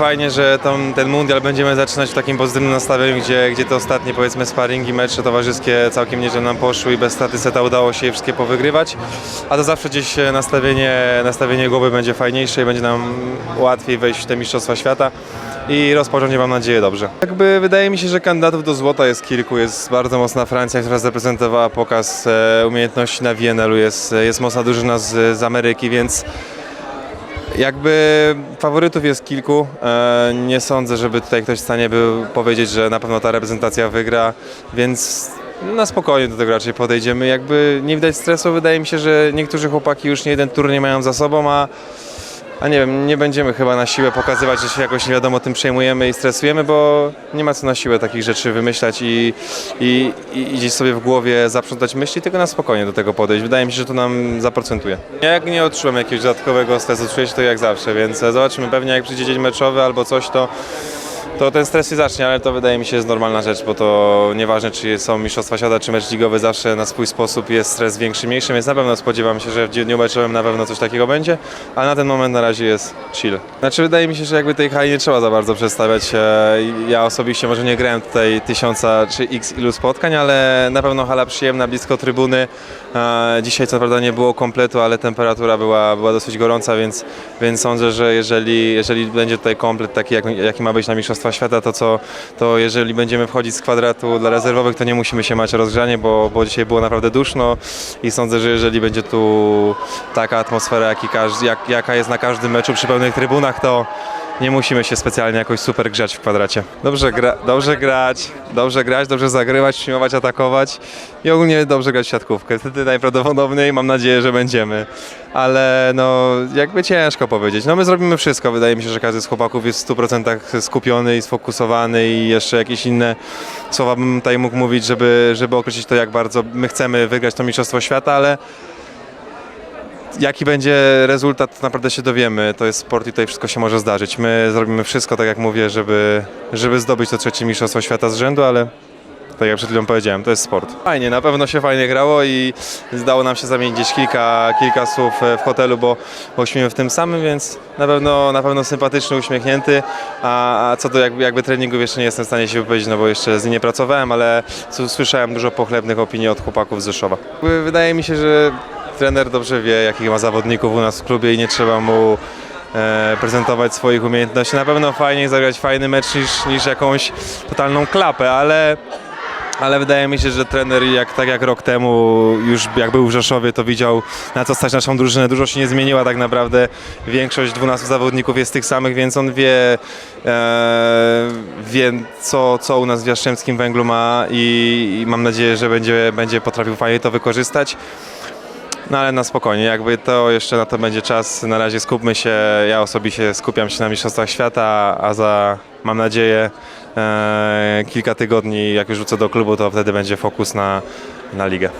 Fajnie, że tam, ten mundial będziemy zaczynać w takim pozytywnym nastawieniu, gdzie, gdzie te ostatnie powiedzmy sparingi, mecze towarzyskie całkiem nieźle nam poszły i bez straty seta udało się je wszystkie powygrywać. A to zawsze gdzieś nastawienie, nastawienie głowy będzie fajniejsze i będzie nam łatwiej wejść w te Mistrzostwa Świata i rozpocząć mam nadzieję dobrze. Jakby wydaje mi się, że kandydatów do złota jest kilku. Jest bardzo mocna Francja, która zaprezentowała pokaz e, umiejętności na WNL-u, jest, jest mocna drużyna z, z Ameryki, więc jakby faworytów jest kilku. E, Nie sądzę, żeby tutaj ktoś w stanie był powiedzieć, że na pewno ta reprezentacja wygra, więc na spokojnie do tego raczej podejdziemy. Jakby nie widać stresu. Wydaje mi się, że niektórzy chłopaki już nie jeden turniej mają za sobą, a a nie wiem, nie będziemy chyba na siłę pokazywać, że się jakoś nie wiadomo tym przejmujemy i stresujemy, bo nie ma co na siłę takich rzeczy wymyślać i, i, i gdzieś sobie w głowie zaprzątać myśli, tylko na spokojnie do tego podejść. Wydaje mi się, że to nam zaprocentuje. Ja jak nie odczułem jakiegoś dodatkowego stresu, czuję się to jak zawsze, więc zobaczymy. Pewnie jak przyjdzie dzień meczowy albo coś, to to ten stres się zacznie, ale to wydaje mi się jest normalna rzecz, bo to nieważne czy są Mistrzostwa Świata czy mecz ligowy, zawsze na swój sposób jest stres większy, mniejszy, więc na pewno spodziewam się, że w dniu meczowym na pewno coś takiego będzie, ale na ten moment na razie jest chill. Znaczy wydaje mi się, że jakby tej hali nie trzeba za bardzo przedstawiać. E, Ja osobiście może nie grałem tutaj tysiąca czy x ilu spotkań, ale na pewno hala przyjemna, blisko trybuny. E, Dzisiaj co prawda nie było kompletu, ale temperatura była, była dosyć gorąca, więc, więc sądzę, że jeżeli, jeżeli będzie tutaj komplet taki, jak, jaki ma być na Mistrzostwa Świata, to, co, to jeżeli będziemy wchodzić z kwadratu dla rezerwowych, to nie musimy się mać rozgrzanie, bo, bo dzisiaj było naprawdę duszno i sądzę, że jeżeli będzie tu taka atmosfera, jak każdy, jak, jaka jest na każdym meczu przy pełnych trybunach, to nie musimy się specjalnie jakoś super grzać w kwadracie. Dobrze, gra, dobrze grać, dobrze grać, dobrze zagrywać, przyjmować, atakować i ogólnie dobrze grać w siatkówkę. Wtedy najprawdopodobniej mam nadzieję, że będziemy. Ale no jakby ciężko powiedzieć. No my zrobimy wszystko. Wydaje mi się, że każdy z chłopaków jest w 100% skupiony i sfokusowany i jeszcze jakieś inne słowa bym tutaj mógł mówić, żeby, żeby określić to, jak bardzo my chcemy wygrać to Mistrzostwo Świata, ale Jaki będzie rezultat, naprawdę się dowiemy. To jest sport i tutaj wszystko się może zdarzyć. My zrobimy wszystko, tak jak mówię, żeby, żeby zdobyć to trzecie mistrzostwo świata z rzędu, ale tak jak przed chwilą powiedziałem, to jest sport. Fajnie, na pewno się fajnie grało i zdało nam się zamienić gdzieś kilka, kilka słów w hotelu, bo, bo w tym samym, więc na pewno, na pewno sympatyczny, uśmiechnięty. A, a co do jakby, jakby treningów jeszcze nie jestem w stanie się wypowiedzieć, no bo jeszcze z nim nie pracowałem, ale słyszałem dużo pochlebnych opinii od chłopaków z Rzeszowa. Wydaje mi się, że trener dobrze wie, jakich ma zawodników u nas w klubie i nie trzeba mu e, prezentować swoich umiejętności. Na pewno fajniej zagrać fajny mecz niż, niż jakąś totalną klapę, ale, ale wydaje mi się, że trener jak, tak jak rok temu już jak był w Rzeszowie, to widział na co stać naszą drużynę. Dużo się nie zmieniła tak naprawdę. Większość 12 zawodników jest tych samych, więc on wie, e, wie co, co u nas w Jastrzębskim Węglu ma i, i mam nadzieję, że będzie, będzie potrafił fajnie to wykorzystać. No ale na spokojnie, jakby to jeszcze na to będzie czas. Na razie skupmy się, ja osobiście skupiam się na Mistrzostwach Świata, a za, mam nadzieję, e, kilka tygodni, jak już wrócę do klubu, to wtedy będzie fokus na, na ligę.